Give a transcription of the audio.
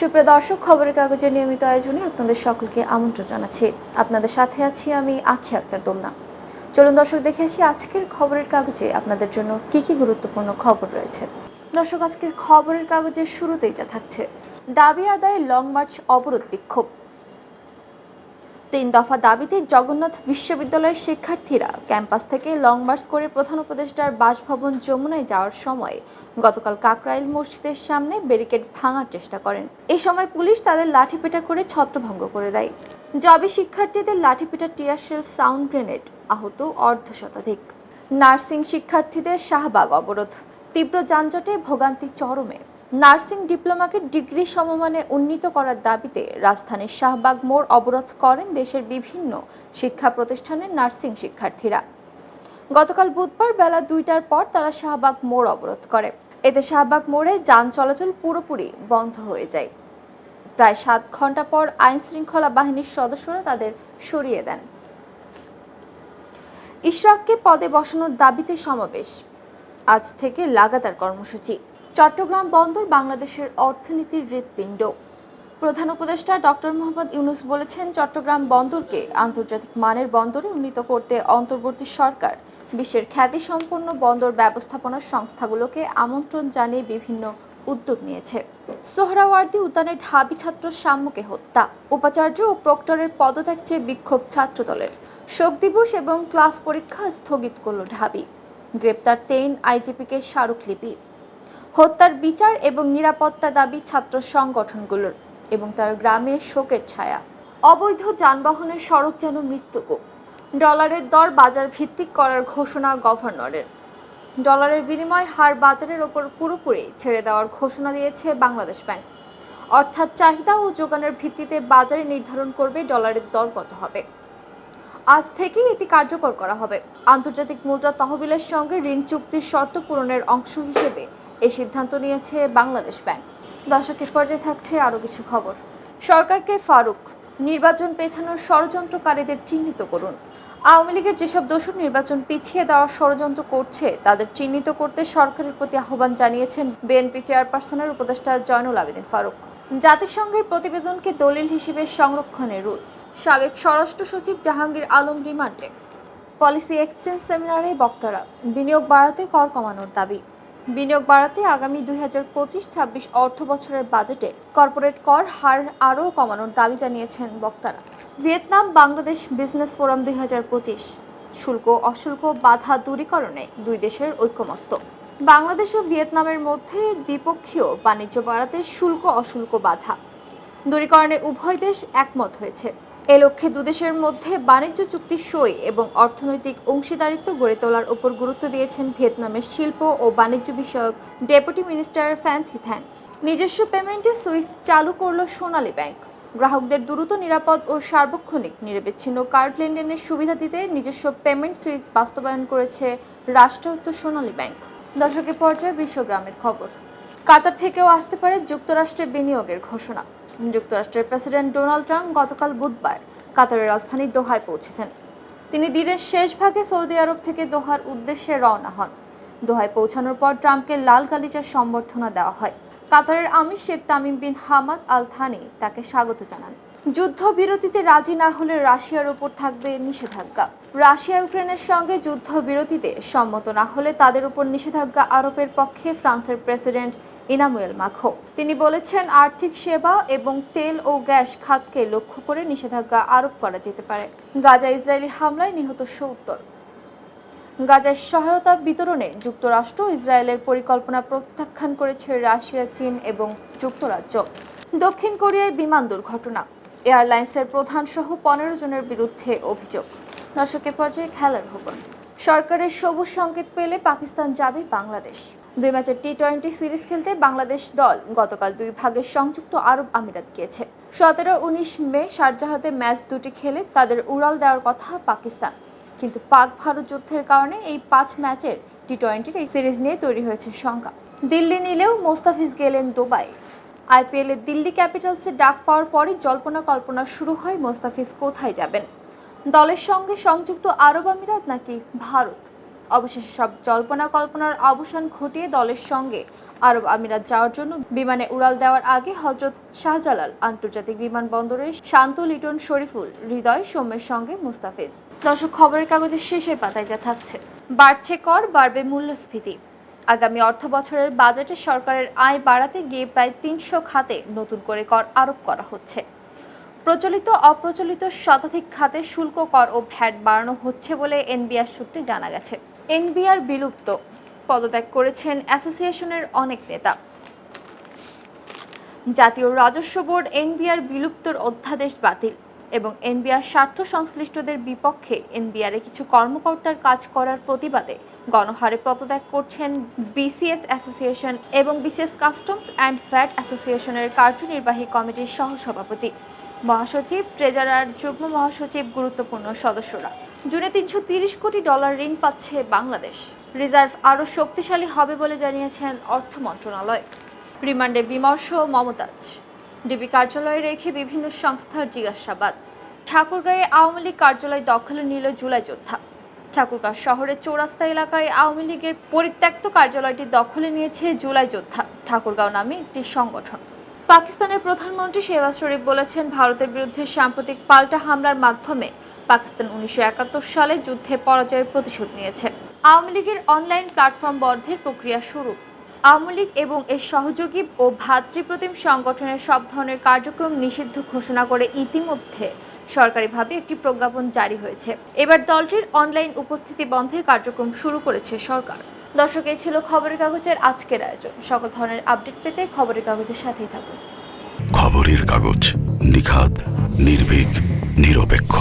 সুপ্রিয় দর্শক, খবরের কাগজের নিয়মিত আয়োজনে আপনাদের সকলকে আমন্ত্রণ জানাচ্ছি। আপনাদের সাথে আছি আমি আখি আক্তার দোমনা। চলুন দর্শক, দেখে আসি আজকের খবরের কাগজে আপনাদের জন্য কি কি গুরুত্বপূর্ণ খবর রয়েছে। দর্শক, আজকের খবরের কাগজের শুরুতেই যা থাকছে। দাবি আদায়ে লং মার্চ অবরোধ বিক্ষোভ। তিন দফা দাবিতে জগন্নাথ বিশ্ববিদ্যালয়ের শিক্ষার্থীরা ক্যাম্পাস থেকে লং মার্চ করে প্রধান উপদেষ্টার বাসভবন যমুনায় যাওয়ার সময় গতকাল কাকরাইল মসজিদের সামনে ব্যারিকেড ভাঙার চেষ্টা করেন। এ সময় পুলিশ তাদের লাঠিপেটা করে ছত্রভঙ্গ করে দেয়। জবি শিক্ষার্থীদের লাঠিপেটা টিয়ারশেল সাউন্ড গ্রেনেড, আহত অর্ধ শতাধিক নার্সিং শিক্ষার্থীদের শাহবাগ অবরোধ, তীব্র যানজটে ভোগান্তি চরমে। নার্সিং ডিপ্লোমাকে ডিগ্রি সমমানে উন্নীত করার দাবিতে রাজধানীর শাহবাগ মোড় অবরোধ করেন দেশের বিভিন্ন শিক্ষা প্রতিষ্ঠানের নার্সিং শিক্ষার্থীরা। গতকাল বুধবার বেলা দুইটার পর তারা শাহবাগ মোড় অবরোধ করে। এতে শাহবাগ মোড়ে যান চলাচল পুরোপুরি বন্ধ হয়ে যায়। প্রায় সাত ঘণ্টা পর আইন শৃঙ্খলা বাহিনীর সদস্যরা তাদের সরিয়ে দেন। ইশরাককে পদে বসানোর দাবিতে সমাবেশ। আজ থেকে লাগাতার কর্মসূচি। চট্টগ্রাম বন্দর বাংলাদেশের অর্থনীতির হৃৎপিণ্ড। প্রধান উপদেষ্টা ডক্টর মোহাম্মদ ইউনুস বলেছেন, চট্টগ্রাম বন্দরকে আন্তর্জাতিক মানের বন্দরে উন্নীত করতে অন্তর্বর্তী সরকার বিশ্বের খ্যাতিসম্পন্ন বন্দর ব্যবস্থাপনা সংস্থাগুলোকে আমন্ত্রণ জানিয়ে বিভিন্ন উদ্যোগ নিয়েছে। সোহরাওয়ার্দী উদ্যানে ঢাবি ছাত্র সাম্যকে হত্যা। উপাচার্য ও প্রক্টরের পদত্যাগ চেয়ে বিক্ষোভ ছাত্রদলের। শোক দিবস এবং ক্লাস পরীক্ষা স্থগিত করল ঢাবি। গ্রেপ্তার তেইন আইজিপিকে স্মারকলিপি। হত্যার বিচার এবং নিরাপত্তা দাবি ছাত্র সংগঠনগুলোর এবং তার গ্রামে শোকের ছায়া। অবৈধ যানবাহনের সড়ক যেন মৃত্যুকূপ ডলারের দর বাজার ভিত্তিক করার ঘোষণা গভর্নরের। ডলারের বিনিময় হার বাজারের ওপর পুরোপুরি ছেড়ে দেওয়ার ঘোষণা দিয়েছে বাংলাদেশ ব্যাংক। অর্থাৎ চাহিদা ও যোগানের ভিত্তিতে বাজারে নির্ধারণ করবে ডলারের দর কত হবে। আজ থেকেই এটি কার্যকর করা হবে। আন্তর্জাতিক মুদ্রা তহবিলের সঙ্গে ঋণ চুক্তির শর্ত পূরণের অংশ হিসেবে এই সিদ্ধান্ত নিয়েছে বাংলাদেশ ব্যাংক। দর্শকের পর্যায়ে থাকছে আরও কিছু খবর। সরকারকে ফারুক, নির্বাচন পেছানোর ষড়যন্ত্রকারীদের চিহ্নিত করুন। আওয়ামী লীগের যেসব দোষর নির্বাচন পিছিয়ে দেওয়ার ষড়যন্ত্র করছে, তাদের চিহ্নিত করতে সরকারের প্রতি আহ্বান জানিয়েছেন বিএনপি চেয়ারপারসনের উপদেষ্টা জয়নুল আবেদিন ফারুক। জাতিসংঘের প্রতিবেদনকে দলিল হিসেবে সংরক্ষণের রুল। সাবেক স্বরাষ্ট্র সচিব জাহাঙ্গীর আলম রিমান্ডে। পলিসি এক্সচেঞ্জ সেমিনারে বক্তারা, বিনিয়োগ বাড়াতে কর কমানোর দাবি। বিনিয়োগ বাড়াতে আগামী দুই হাজার পঁচিশ ছাব্বিশ অর্থ বছরের বাজেটে কর্পোরেট কর হার আরও কমানোর দাবি জানিয়েছেন বক্তারা। ভিয়েতনাম বাংলাদেশ বিজনেস ফোরাম দুই হাজার পঁচিশ, শুল্ক অশুল্ক বাধা দূরীকরণে দুই দেশের ঐক্যমত্য বাংলাদেশ ও ভিয়েতনামের মধ্যে দ্বিপক্ষীয় বাণিজ্য বাড়াতে শুল্ক অশুল্ক বাধা। দূরীকরণে উভয় দেশ একমত হয়েছে। এ লক্ষ্যে দুদেশের মধ্যে বাণিজ্য চুক্তি সই এবং অর্থনৈতিক অংশীদারিত্ব গড়ে তোলার উপর গুরুত্ব দিয়েছেন ভিয়েতনামের শিল্প ও বাণিজ্য বিষয়ক ডেপুটি মিনিস্টার ফ্যান থিথ্যাং। নিজস্ব পেমেন্টে সুইচ চালু করল সোনালী ব্যাংক। গ্রাহকদের দ্রুত নিরাপদ ও সার্বক্ষণিক নিরবিচ্ছিন্ন কার্ড লেনদেনের সুবিধা দিতে নিজস্ব পেমেন্ট সুইচ বাস্তবায়ন করেছে রাষ্ট্রায়ত্ত সোনালী ব্যাংক। দর্শকের পর্যায়ে বিশ্বগ্রামের খবর। কাতার থেকেও আসতে পারে যুক্তরাষ্ট্রে বিনিয়োগের ঘোষণা। যুক্তরাষ্ট্রের প্রেসিডেন্ট ডোনাল্ড ট্রাম্প গতকাল বুধবার কাতারের রাজধানী দোহায় পৌঁছেছেন। তিনি দিনের শেষ ভাগে সৌদি আরব থেকে দোহার উদ্দেশ্যে রওনা হন। দোহায় পৌঁছানোর পর ট্রাম্পকে লাল গালিচার সম্বর্ধনা দেওয়া হয়। কাতারের আমির Sheikh Tamim bin Hamad Al Thani তাকে স্বাগত জানান। যুদ্ধবিরতিতে রাজি না হলে রাশিয়ার উপর থাকবে নিষেধাজ্ঞা। রাশিয়া ইউক্রেনের সঙ্গে যুদ্ধবিরতিতে সম্মত না হলে তাদের উপর নিষেধাজ্ঞা আরোপের পক্ষে ফ্রান্সের প্রেসিডেন্ট ইনামুয়েল মাখো। তিনি বলেছেন, আর্থিক সেবা এবং তেল ও গ্যাস খাতকে লক্ষ্য করে নিষেধাজ্ঞা আরোপ করা যেতে পারে। গাজা ইসরায়েলি হামলায় নিহত সত্তর। গাজার সহায়তা বিতরণে যুক্তরাষ্ট্র ইসরায়েলের পরিকল্পনা প্রত্যাখ্যান করেছে রাশিয়া, চীন এবং যুক্তরাজ্য। দক্ষিণ কোরিয়ার বিমান দুর্ঘটনা। এয়ারলাইন্সের প্রধান সহ পনেরো জনের বিরুদ্ধে অভিযোগ। দর্শকের পর্যায়ে খেলার খবর। সরকারের সবুজ সংকেত পেলে পাকিস্তান যাবে বাংলাদেশ। দুই ম্যাচের টি টোয়েন্টি সিরিজ খেলতে বাংলাদেশ দল গতকাল দুই ভাগের সংযুক্ত আরব আমিরাত গিয়েছে। সতেরো উনিশ মে শারজাহাতে ম্যাচ দুটি খেলে তাদের উড়াল দেওয়ার কথা পাকিস্তান। কিন্তু পাক ভারত যুদ্ধের কারণে এই পাঁচ ম্যাচের টি টোয়েন্টির এই সিরিজ নিয়ে তৈরি হয়েছে শঙ্কা দিল্লি নিলেও মোস্তাফিজ গেলেন দুবাই আইপিএলে দিল্লি ক্যাপিটালসে ডাক পাওয়ার পরই জল্পনা কল্পনা শুরু হয়, মোস্তাফিজ কোথায় যাবেন? দলের সঙ্গে সংযুক্ত আরব আমিরাত নাকি ভারত? অবশেষে সব জল্পনা কল্পনার অবসান ঘটিয়ে দলের সঙ্গে আরব আমিরাত যাওয়ার জন্য বিমানে উড়াল দেওয়ার আগে হজরত শাহজালাল আন্তর্জাতিক বিমানবন্দরে শান্ত লিটন শরীফুল, হৃদয় সৌম্যের সঙ্গে মুস্তাফিজ। দর্শক, খবরের কাগজের শেষের পাতায় যা থাকছে। বাড়ছে কর, বাড়বে মূল্যস্ফীতি। আগামী অর্থ বছরের বাজেটে সরকারের আয় বাড়াতে গিয়ে প্রায় তিনশো খাতে নতুন করে কর আরোপ করা হচ্ছে। প্রচলিত, অপ্রচলিত শতাধিক খাতে শুল্ক কর ও ভ্যাট বাড়ানো হচ্ছে বলে এনবিআর সূত্রে জানা গেছে। এনবিআর বিলুপ্ত, পদত্যাগ করেছেন অ্যাসোসিয়েশনের অনেক নেতা। জাতীয় রাজস্ব বোর্ড এনবিআর বিলুপ্তর অধ্যাদেশ বাতিল। এবং এনবিআর স্বার্থ সংশ্লিষ্টদের বিপক্ষে এনবিআরে কিছু কর্মকর্তার কাজ করার প্রতিবাদে গণহারে পদত্যাগ করছেন বিসিএস অ্যাসোসিয়েশন এবং বিসিএস কাস্টমস অ্যান্ড ফ্যাট অ্যাসোসিয়েশনের কার্যনির্বাহী কমিটির সহসভাপতি। মহাসচিব, ট্রেজারার যুগ্ম মহাসচিব, গুরুত্বপূর্ণ সদস্যরা। জুনে তিনশো কোটি ডলার ঋণ পাচ্ছে বাংলাদেশ। রিজার্ভ আরও শক্তিশালী হবে বলে জানিয়েছেন অর্থ মন্ত্রণালয়। রিমান্ডে বিমর্ষ মমতাজ। ডিবি কার্যালয়ে রেখে বিভিন্ন সংস্থার জিজ্ঞাসাবাদ। ঠাকুরগাঁয়ে আওয়ামী লীগ কার্যালয় দখলে নিল জুলাই যোদ্ধা। ঠাকুরগাঁও শহরের চৌরাস্তা এলাকায় আওয়ামী লীগের পরিত্যক্ত কার্যালয়টি দখলে নিয়েছে জুলাই যোদ্ধা। ঠাকুরগাঁও নামে একটি সংগঠন। পাকিস্তানের প্রধানমন্ত্রী শেহবাজ শরীফ বলেছেন, ভারতের বিরুদ্ধে সাম্প্রতিক পাল্টা হামলার মাধ্যমে পাকিস্তান উনিশশো একাত্তর সালে যুদ্ধে পরাজয়ের প্রতিশোধ নিয়েছে। আওয়ামী লীগের অনলাইন প্ল্যাটফর্ম বন্ধের প্রক্রিয়া শুরু। আওয়ামী লীগ এবং এর সহযোগী ও ভ্রাতৃপ্রতিম সংগঠনের সব ধরনের কার্যক্রম নিষিদ্ধ ঘোষণা করে ইতিমধ্যে সরকারিভাবে একটি প্রজ্ঞাপন জারি হয়েছে। এবার দলটির অনলাইন উপস্থিতি বন্ধে কার্যক্রম শুরু করেছে সরকার। দর্শক, এই ছিল খবরের কাগজের আজকের আয়োজন। সকল ধরনের আপডেট পেতে খবরের কাগজের সাথেই থাকুন। খবরের কাগজ নিখাদ, নির্ভীক, নিরপেক্ষ।